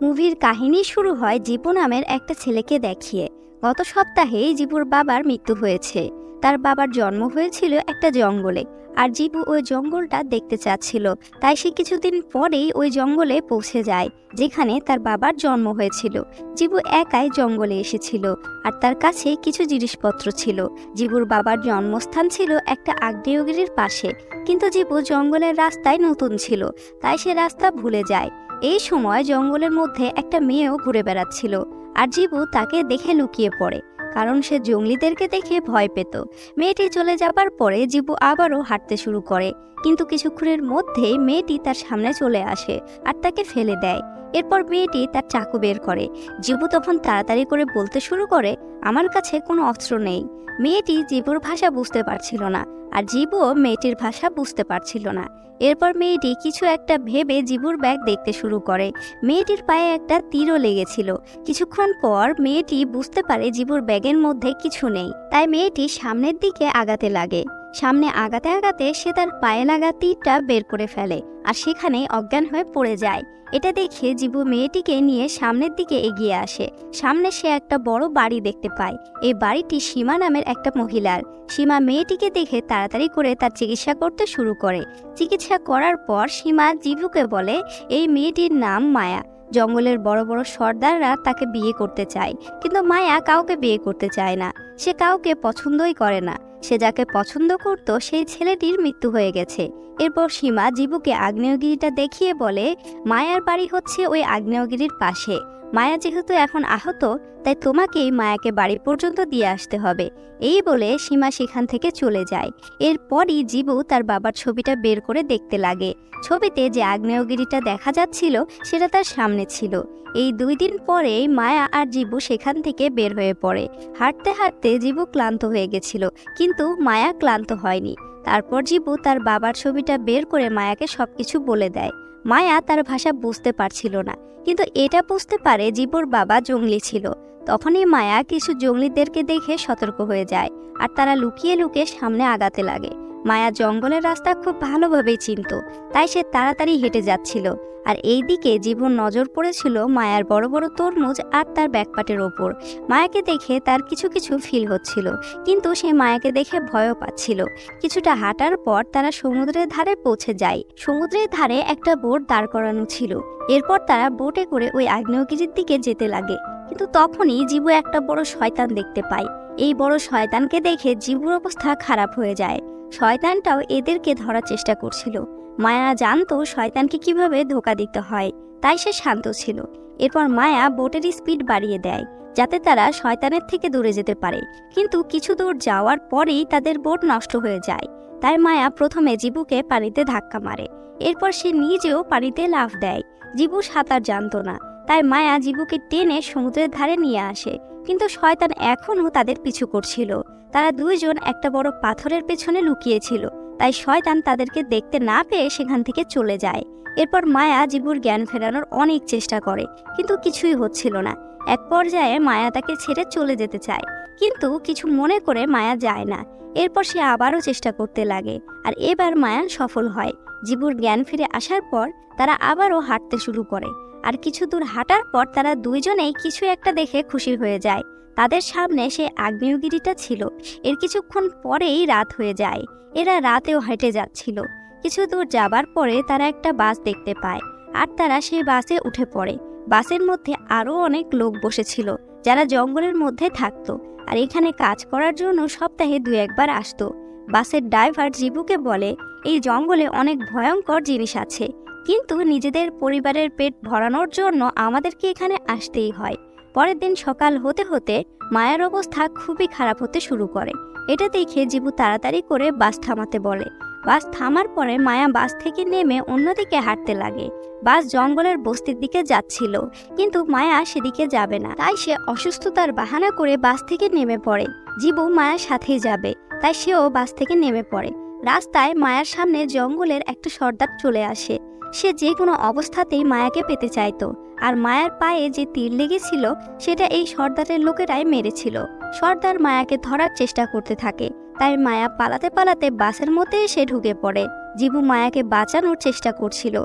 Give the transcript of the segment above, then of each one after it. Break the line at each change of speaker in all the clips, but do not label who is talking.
মুভির কাহিনী শুরু হয় জীবু নামের একটা ছেলেকে দেখিয়ে। গত সপ্তাহে জীবুর বাবার মৃত্যু হয়েছে। তার বাবার জন্ম হয়েছিল একটা জঙ্গলে, আর জীবু ওই জঙ্গলটা দেখতে চাচ্ছিল। তাই সে কিছুদিন পরেই ওই জঙ্গলে পৌঁছে যায়, যেখানে তার বাবার জন্ম হয়েছিল। জীবু একাই জঙ্গলে এসেছিল, আর তার কাছে কিছু জিনিসপত্র ছিল। জীবুর বাবার জন্মস্থান ছিল একটা আগ্নেয়গিরির পাশে, কিন্তু জীবু জঙ্গলের রাস্তায় নতুন ছিল, তাই সে রাস্তা ভুলে যায়। এই সময় জঙ্গলের মধ্যে একটা মেয়েও ঘুরে বেড়াচ্ছিল আর জীবু তাকে দেখে লুকিয়ে পড়ে, কারণ সে জঙ্গলিদেরকে দেখে ভয় পেত। মেয়েটি চলে যাবার পরে জীবু আবারও হাঁটতে শুরু করে, কিন্তু কিছুক্ষণের মধ্যেই মেয়েটি তার সামনে চলে আসে আর তাকে ফেলে দেয়। এরপর মেয়েটি তার চাকু বের করে। জীবু তখন তাড়াতাড়ি করে বলতে শুরু করে, আমার কাছে কোনো অস্ত্র নেই। মেয়েটি জীবুর ভাষা বুঝতে পারছিল না, আর জীবুও মেয়েটির ভাষা বুঝতে পারছিল না। এরপর মেয়েটি কিছু একটা ভেবে জীবুর ব্যাগ দেখতে শুরু করে। মেয়েটির পায়ে একটা তীরও লেগেছিল। কিছুক্ষণ পর মেয়েটি বুঝতে পারে জীবুর ব্যাগের মধ্যে কিছু নেই, তাই মেয়েটি সামনের দিকে আগাতে লাগে। সামনে আগাতে আগাতে সে তার পায়ে লাগা তীরটা বের করে ফেলে আর সেখানে অজ্ঞান হয়ে পড়ে যায়। এটা দেখে জীবু মেয়েটিকে নিয়ে সামনের দিকে এগিয়ে আসে। সামনে সে একটা বড় বাড়ি দেখতে পায়। এই বাড়িটি সীমা নামের একটা মহিলার। সীমা মেয়েটিকে দেখে তাড়াতাড়ি করে তার চিকিৎসা করতে শুরু করে। চিকিৎসা করার পর সীমা জীবুকে বলে, এই মেয়েটির নাম মায়া। জঙ্গলের বড় বড় সর্দাররা তাকে বিয়ে করতে চায়। কিন্তু মায়া কাউকে বিয়ে করতে চায় না। সে কাউকে পছন্দই করে না। সে যাকে পছন্দ করত, সেই ছেলেটির মৃত্যু হয়ে গেছে। এরপর সীমা জীবুকে আগ্নেয়গিরিটা দেখিয়ে বলে, মায়ার বাড়ি হচ্ছে ওই আগ্নেয়গিরির পাশে। মায়া যেহেতু এখন আহত, তাই তোমাকেই মায়াকে বাড়ি পর্যন্ত দিয়ে আসতে হবে। এই বলে সীমা সেখান থেকে চলে যায়। এরপরই জীবু তার বাবার ছবিটা বের করে দেখতে লাগে। ছবিতে যে আগ্নেয়গিরিটা দেখা যাচ্ছিল, সেটা তার সামনে ছিল। এই দুই দিন পরেই মায়া আর জীবু সেখান থেকে বের হয়ে পড়ে। হাঁটতে হাঁটতে জীবু ক্লান্ত হয়ে গেছিল, কিন্তু মায়া ক্লান্ত হয়নি। তারপর জীবু তার বাবার ছবিটা বের করে মায়াকে সবকিছু বলে দেয়। মায়া তার ভাষা বুঝতে পারছিল না, কিন্তু এটা বুঝতে পারে জীবুর বাবা জঙ্গলি ছিল। তখনই মায়া কিছু জঙ্গলিদেরকে দেখে সতর্ক হয়ে যায়, আর তারা লুকিয়ে লুকিয়ে সামনে আগাতে লাগে। মায়া জঙ্গলের রাস্তা খুব ভালোভাবেই চিনত, তাই সে তাড়াতাড়ি হেঁটে যাচ্ছিল। আর এই দিকে জীবন নজর পড়েছিল মায়ার বড় বড় তরমুজ আর তার ব্যাকপাটের ওপর। মায়াকে দেখে তার কিছু কিছু ফিল হচ্ছিল, কিন্তু সে মায়াকে দেখে ভয়ও পাচ্ছিল। কিছুটা হাঁটার পর তারা সমুদ্রের ধারে পৌঁছে যায়। সমুদ্রের ধারে একটা বোট দাঁড় করানো ছিল। এরপর তারা বোটে করে ওই আগ্নেয়গিরির দিকে যেতে লাগে। কিন্তু তখনই জীবু একটা বড় শয়তান দেখতে পায়। এই বড় শয়তানকে দেখে জীবুর অবস্থা খারাপ হয়ে যায়। শয়তানটাও এদেরকে ধরার চেষ্টা করছিল। মায়া জানতো শয়তানকে কীভাবে ধোকা দিতে হয়, তাই সে শান্ত ছিল। এরপর মায়া বোটের স্পিড বাড়িয়ে দেয়, যাতে তারা শয়তানের থেকে দূরে যেতে পারে। কিন্তু কিছু দূর যাওয়ার পরেই তাদের বোট নষ্ট হয়ে যায়। তাই মায়া প্রথমে জীবুকে পানিতে ধাক্কা মারে। এরপর সে নিজেও পানিতে লাফ দেয়। জীবু সাঁতার জানতো না। তাই মায়া জীবুকে টেনে সমুদ্রের ধারে নিয়ে আসে। কিন্তু শয়তান এখনও তাদের পিছু করছিল। তারা দুইজন একটা বড় পাথরের পেছনে লুকিয়েছিল। তাই শয়তান তাদেরকে দেখতে না পেয়ে সেখান থেকে চলে যায়। এরপর মায়া জীবুর জ্ঞান ফেরানোর অনেক চেষ্টা করে, কিন্তু কিছুই হচ্ছিল না। এক পর্যায়ে মায়া তাকে ছেড়ে চলে যেতে চায়, কিন্তু কিছু মনে করে মায়া যায় না। এরপর সে আবারও চেষ্টা করতে লাগে, আর এবার মায়া সফল হয়। জীবুর জ্ঞান ফিরে আসার পর তারা আবারও হাঁটতে শুরু করে। আর কিছু দূর হাঁটার পর তারা দুইজনেই কিছু একটা দেখে খুশি হয়ে যায়। তাদের সামনে সে আগ্নেয়গিরিটা ছিল। এর কিছুক্ষণ পরেই রাত হয়ে যায়। এরা রাতেও হেঁটে যাচ্ছিল। কিছু দূর যাবার পরে তারা একটা বাস দেখতে পায়। আর তারা সেই বাসে উঠে পড়ে। বাসের মধ্যে আরও অনেক লোক বসেছিল, যারা জঙ্গলের মধ্যে থাকতো। আর এখানে কাজ করার জন্য সপ্তাহে দু একবার আসতো। বাসের ড্রাইভার জিবুকে বলে, এই জঙ্গলে অনেক ভয়ঙ্কর জিনিস আছে। কিন্তু নিজেদের পরিবারের পেট ভরানোর জন্য আমাদেরকে এখানে আসতেই হয়। পরের দিন সকাল হতে হতে মায়ের অবস্থা খুবই খারাপ হতে শুরু করে। এটা দেখে জিবু তাড়াতাড়ি করে বাস থামাতে বলে। বাস থামার পরে মায়া বাস থেকে নেমে অন্যদিকে হাঁটতে লাগে। বাস জঙ্গলের বস্তির দিকে যাচ্ছিল, কিন্তু মায়া সেদিকে যাবে না। তাই সে অসুস্থতার বাহানা করে বাস থেকে নেমে পড়ে। জিবু মায়ার সাথেই যাবে, তাই সেও বাস থেকে নেমে পড়ে। রাস্তায় মায়ার সামনে জঙ্গলের একটা সর্দার চলে আসে। সে যে কোনো অবস্থাতেই মায়াকে পেতে চাইতো, আর মায়ার পায়ে যে তীর লেগেছিল, সেটা এই সর্দারের লোকেরাই মেরেছিল। সর্দার মায়াকে ধরার চেষ্টা করতে থাকে, তাই মায়া পালাতে পালাতে বাসের মধ্যে এসে ঢুকে পড়ে। জীবু মায়াকে বাঁচানোর চেষ্টা করছিল।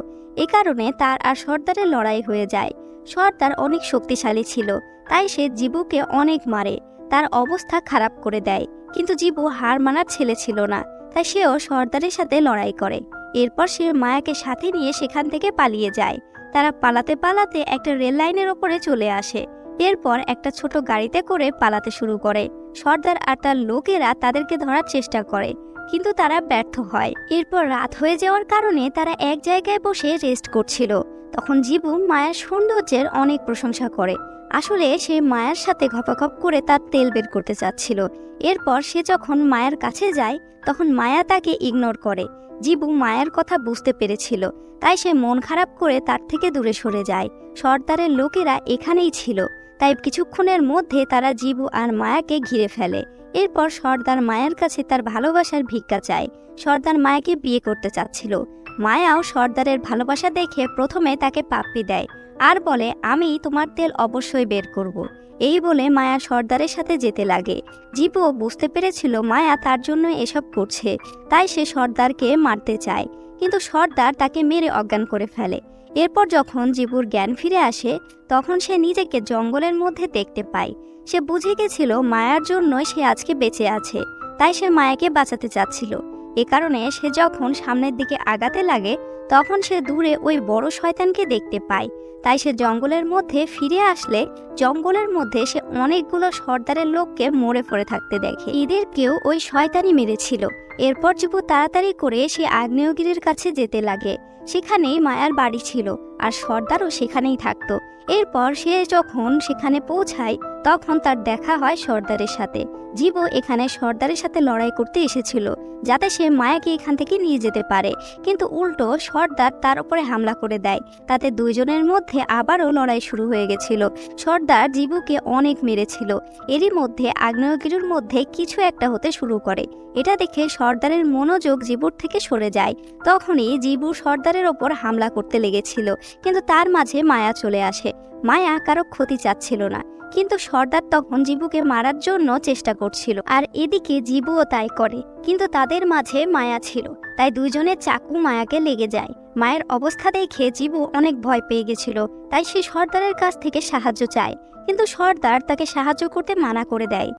এ কারণে তার আর সর্দারের লড়াই হয়ে যায়। সর্দার অনেক শক্তিশালী ছিল, তাই সে জিবুকে অনেক মারে। তার অবস্থা খারাপ করে দেয়, কিন্তু জিবু হার মানার ছেলে ছিল না। তাই সেও সর্দারের সাথে লড়াই করে। এরপর সে মায়াকে সাথে নিয়ে সেখান থেকে পালিয়ে যায়। তারা পালাতে পালাতে একটা রেল লাইনের ওপরে চলে আসে। এরপর একটা ছোট গাড়িতে করে পালাতে শুরু করে। সর্দার আর তার লোকেরা তাদেরকে ধরার চেষ্টা করে, কিন্তু তারা ব্যর্থ হয়। এরপর রাত হয়ে যাওয়ার কারণে তারা এক জায়গায় বসে রেস্ট করছিল। তখন জীবু মায়ার সৌন্দর্যের অনেক প্রশংসা করে। আসলে সে মায়ের সাথে ঘপাঘপ করে তার তেল বের করতে চাচ্ছিল। এরপর সে যখন মায়ের কাছে যায়, তখন মায়া তাকে ইগনোর করে। জীবু মায়ের কথা বুঝতে পেরেছিল। তাই সে মন খারাপ করে তার থেকে দূরে সরে যায়। সর্দারের লোকেরা এখানেই ছিল। তাই কিছুক্ষণের মধ্যে তারা জীবু আর মায়াকে ঘিরে ফেলে। এরপর সর্দার মায়ের কাছে তার ভালোবাসার ভিক্ষা চায়। সর্দার মায়াকে বিয়ে করতে চাচ্ছিল। মায়াও সর্দারের ভালোবাসা দেখে প্রথমে তাকে পাপ্পি দেয়। আর বলে, আমি তোমার তেল অবশ্যই বের করব। এই বলে মায়া সর্দারের সাথে যেতে লাগে। জীবও বুঝতে পেরেছিল মায়া তার জন্য এসব করছে। তাই সে সর্দারকে মারতে চায়। কিন্তু সর্দার তাকে মেরে অজ্ঞান করে ফেলে। এরপর যখন জিবুর জ্ঞান ফিরে আসে, তখন সে নিজেকে জঙ্গলের মধ্যে দেখতে পায়। সে বুঝে গেছিল মায়ার জন্যই সে আজকে বেঁচে আছে, তাই সে মায়াকে বাঁচাতে চাচ্ছিল। এ কারণে সে যখন সামনের দিকে আগাতে লাগে, তখন সে দূরে ওই বড় শয়তানকে দেখতে পায়। তাই সে জঙ্গলের মধ্যে ফিরে আসলে, জঙ্গলের মধ্যে সে অনেকগুলো সর্দারের লোককে মরে পড়ে থাকতে দেখে। এদেরকেও ওই শয়তানি মেরেছিল। এরপর যুবু তাড়াতাড়ি করে সে আগ্নেয়গিরির কাছে যেতে লাগে। সেখানেই মায়ার বাড়ি ছিল আর সর্দারও সেখানেই থাকতো। এরপর সে যখন সেখানে পৌঁছায়, তখন তার দেখা হয় সর্দারের সাথে। জীবও এখানে সর্দারের সাথে লড়াই করতে এসেছিল, যাতে সে মায়াকে এখান থেকে নিয়ে যেতে পারে। কিন্তু উল্টো সর্দার তার উপরে হামলা করে দেয়। তাতে দুইজনের মধ্যে আবারও লড়াই শুরু হয়ে গেছিল। সর্দার জীবুকে অনেক মেরেছিল। এরই মধ্যে আগ্নেয়গিরির মধ্যে কিছু একটা হতে শুরু করে। এটা দেখে সর্দারের মনোযোগ জিবুর থেকে সরে যায়। তখনই জীবু সর্দারের ওপর হামলা করতে লেগেছিল, কিন্তু তার মাঝে মায়া চলে আসে। মায়া কারও ক্ষতি চাচ্ছিল না। কিন্তু সর্দার তখন জিবুকে মারার জন্য চেষ্টা করছিল, আর এদিকে জিবুও তাই করে, কিন্তু তাদের মাঝে মায়া ছিল, তাই দুজনের চাকু মায়াকে লেগে যায়। মায়ের অবস্থা দেখে জিবু অনেক ভয় পেয়ে গেছিল, তাই সে সর্দারের কাছ থেকে সাহায্য চায়, কিন্তু সর্দার তাকে সাহায্য করতে মানা করে দেয়।